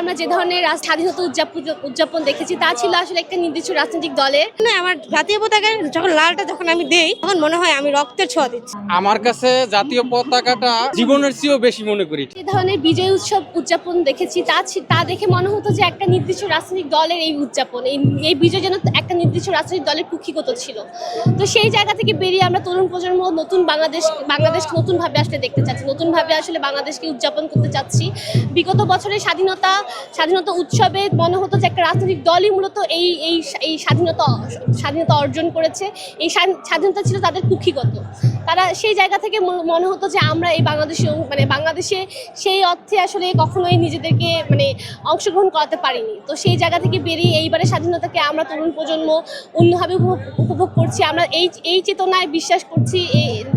আমরা যে ধরনের স্বাধীনতা উদযাপন উদযাপন দেখেছি তা ছিল আসলে একটা নির্দিষ্ট রাজনৈতিক দলের। না আমার জাতীয় পতাকায় যখন লালটা যখন আমি দেই তখন মনে হয় আমি রক্তের ছোঁয়া দিচ্ছি। আমার কাছে জাতীয় পতাকাটা জীবনের চেয়েও বেশি মনে করি। যে ধরনের বিজয় উৎসব উদযাপন দেখেছি তা ছি- তা দেখে মনে হতো যে একটা নির্দিষ্ট রাজনৈতিক দলের এই উদযাপন এই এই বিজয় যেন একটা নির্দিষ্ট রাজনৈতিক দলের কুক্ষিগত ছিল। তো সেই জায়গা থেকে বেরিয়ে আমরা তরুণ প্রজন্ম নতুন বাংলাদেশ বাংলাদেশকে নতুনভাবে আসলে দেখতে চাচ্ছি নতুনভাবে আসলে বাংলাদেশকে উদযাপন করতে চাচ্ছি। বিগত বছরের স্বাধীনতা স্বাধীনতা উৎসবে মনে হতো যে একটা রাজনৈতিক দলই মূলত এই এই এই স্বাধীনতা স্বাধীনতা অর্জন করেছে। এই স্বাধীনতা ছিল তাদের কুক্ষিগত। তারা সেই জায়গা থেকে মনে হতো যে আমরা এই বাংলাদেশে মানে বাংলাদেশে সেই অর্থে আসলে কখনোই নিজেদেরকে মানে অংশগ্রহণ করাতে পারিনি। তো সেই জায়গা থেকে বেরিয়ে এইবারের স্বাধীনতাকে আমরা তরুণ প্রজন্ম অন্যভাবে উপভোগ করছি। আমরা এই এই চেতনায় বিশ্বাস করছি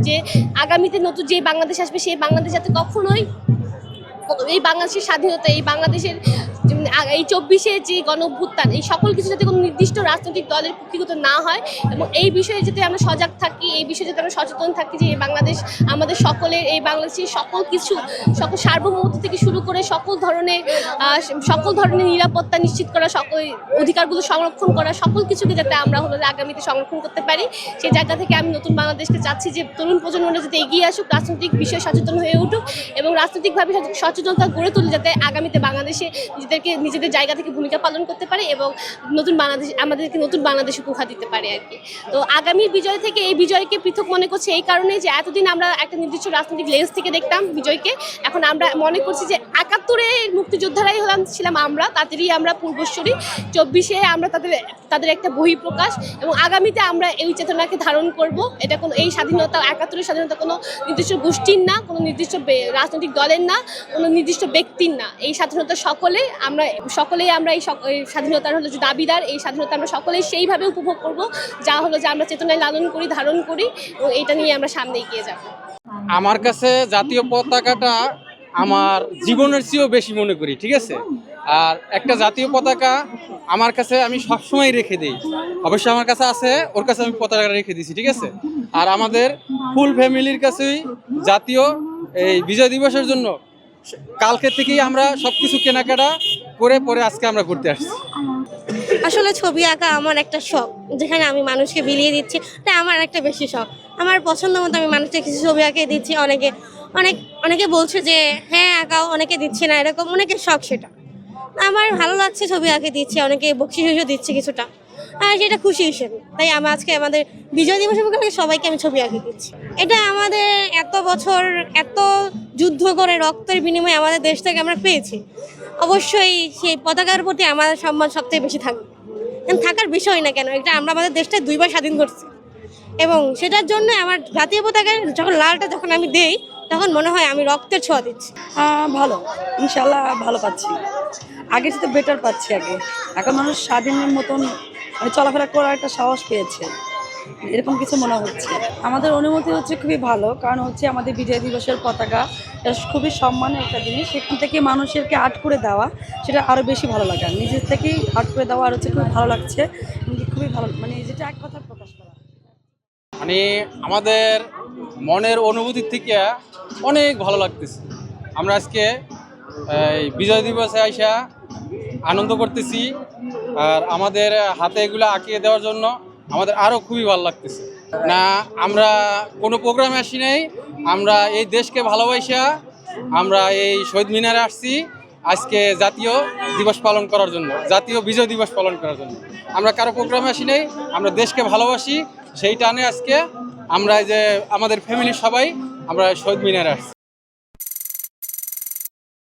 যে আগামীতে নতুন যে বাংলাদেশ আসবে, সেই বাংলাদেশ যাতে কখনোই এই বাংলাদেশের স্বাধীনতা, এই বাংলাদেশের এই চব্বিশে যে গণ অভ্যুত্থান, এই সকল কিছু যাতে কোনো নির্দিষ্ট রাজনৈতিক দলের কুক্ষিগত না হয় এবং এই বিষয়ে যাতে আমরা সজাগ থাকি, এই বিষয়ে যাতে আমরা সচেতন থাকি যে এই বাংলাদেশ, আমাদের সকলের, এই বাংলাদেশের সকল কিছু, সকল সার্বভৌমত্ব থেকে শুরু করে সকল ধরনের সকল ধরনের নিরাপত্তা নিশ্চিত করা, সকল অধিকারগুলো সংরক্ষণ করা, সকল কিছুকে যাতে আমরা হলো আগামীতে সংরক্ষণ করতে পারি। সেই জায়গা থেকে আমি নতুন বাংলাদেশকে চাচ্ছি যে তরুণ প্রজন্মরা যাতে এগিয়ে আসুক, রাজনৈতিক বিষয়ে সচেতন হয়ে উঠুক এবং রাজনৈতিকভাবে সচে- সচেতনতা গড়ে তুলে যাতে আগামীতে বাংলাদেশে নিজেদেরকে, নিজেদের জায়গা থেকে ভূমিকা পালন করতে পারে এবং নতুন বাংলাদেশ, আমাদেরকে নতুন বাংলাদেশ উপহার দিতে পারে আর কি। তো আগামী বিজয় থেকে এই বিজয়কে পৃথক মনে করছে এই কারণে যে এতদিন আমরা একটা নির্দিষ্ট রাজনৈতিক লেন্স থেকে দেখতাম বিজয়কে। এখন আমরা মনে করছি যে একাত্তরে মুক্তিযোদ্ধারাই হলাম, ছিলাম আমরা, তাদেরই আমরা পূর্বশ্বরী চব্বিশে আমরা তাদের তাদের একটা বহিঃপ্রকাশ এবং আগামীতে আমরা এই চেতনাকে ধারণ করব। এটা কোনো, এই স্বাধীনতা, একাত্তরের স্বাধীনতা কোনো নির্দিষ্ট গোষ্ঠীর না, কোনো নির্দিষ্ট রাজনৈতিক দলের না, কোনো নির্দিষ্ট ব্যক্তির না। এই স্বাধীনতা সকলে আমরা, সকলেই আমরা এই স্বাধীনতার হলো দাবিদার, এই স্বাধীনতা আমরা সকলেই সেইভাবে উপভোগ করব, যা হলো যে আমরা চেতনায় লালন করি, ধারণ করি, এবং এটা নিয়ে আমরা সামনে এগিয়ে যাব। আমার কাছে জাতীয় পতাকাটা আমার জীবনের চেয়েও বেশি মনে করি, ঠিক আছে? আর একটা জাতীয় পতাকা আমার কাছে আমি সবসময় রেখে দিই। অবশ্যই আমার কাছে আছে, ওর কাছে আমি পতাকা রেখে দিছি, ঠিক আছে? আর আমাদের ফুল ফ্যামিলির কাছেই জাতীয় এই বিজয় দিবসের জন্য কালকে থেকেই আমরা সব কিছু কেনাকাটা করে পরে আজকে আমরা ঘুরতে আসছি। আসলে ছবি আঁকা আমার একটা শখ, যেখানে আমি মানুষকে বিলিয়ে দিচ্ছি। তাই আমার একটা বেশি শখ। আমার পছন্দ মতো আমি মানুষকে কিছু ছবি আঁকে দিচ্ছি। অনেকে, অনেক, অনেকে বলছে যে হ্যাঁ আঁকাও। অনেকে দিচ্ছে না, এরকম অনেকের শখ সেটা। আমার ভালো লাগছে ছবি আঁকে দিচ্ছে, অনেকে বকশিসও দিচ্ছে কিছুটা। আর সেটা খুশি হিসেবে। তাই আমি আজকে আমাদের বিজয় দিবস সবাইকে আমি ছবি আঁকে দিচ্ছি। এটা আমাদের এত বছর, এত যুদ্ধ করে রক্তের বিনিময়ে আমাদের দেশ থেকে আমরা পেয়েছি। অবশ্যই সেই পতাকার প্রতি আমাদের সম্মান সবথেকে বেশি থাকবে থাকার বিষয় না কেন, এটা আমরা আমাদের দেশটা দুইবার স্বাধীন করছি। এবং সেটার জন্য আমার জাতীয় পতাকায় যখন লালটা যখন আমি দেই, তখন মনে হয় আমি রক্তের ছোঁয়া দিচ্ছি। ভালো ইনশাল্লাহ ভালো পাচ্ছি। আগে তো বেটার পাচ্ছি আগে। এখন মানুষ স্বাধীনের মতন মানে চলাফেরা করার একটা সাহস পেয়েছে। এরকম কিছু মনে হচ্ছে। আমাদের অনুমতি হচ্ছে খুবই ভালো, কারণ হচ্ছে আমাদের বিজয় দিবসের পতাকা খুবই সম্মানের একটা জিনিস। সেখান থেকে মানুষেরকে আর্ট করে দেওয়া, সেটা আরও বেশি ভালো লাগা। নিজের থেকেই আর্ট করে দেওয়া আর হচ্ছে খুবই ভালো লাগছে। খুবই ভালো মানে যেটা এক কথা প্রকাশ করা। মানে আমাদের মনের অনুভূতির থেকে অনেক ভালো লাগতেছে। আমরা আজকে বিজয় দিবসে আইসা আনন্দ করতেছি। আর আমাদের হাতে এগুলো আঁকিয়ে দেওয়ার জন্য আমাদের আরও খুবই ভালো লাগতেছে। না, আমরা কোনো প্রোগ্রামে আসি নাই। আমরা এই দেশকে ভালোবাসা, আমরা এই শহীদ মিনারে আসছি আজকে জাতীয় দিবস পালন করার জন্য, জাতীয় বিজয় দিবস পালন করার জন্য। আমরা কারও প্রোগ্রামে আসি নাই, আমরা দেশকে ভালোবাসি, সেই টানে আজকে আমরা যে আমাদের ফ্যামিলির সবাই আমরা শহীদ মিনারে আসছি।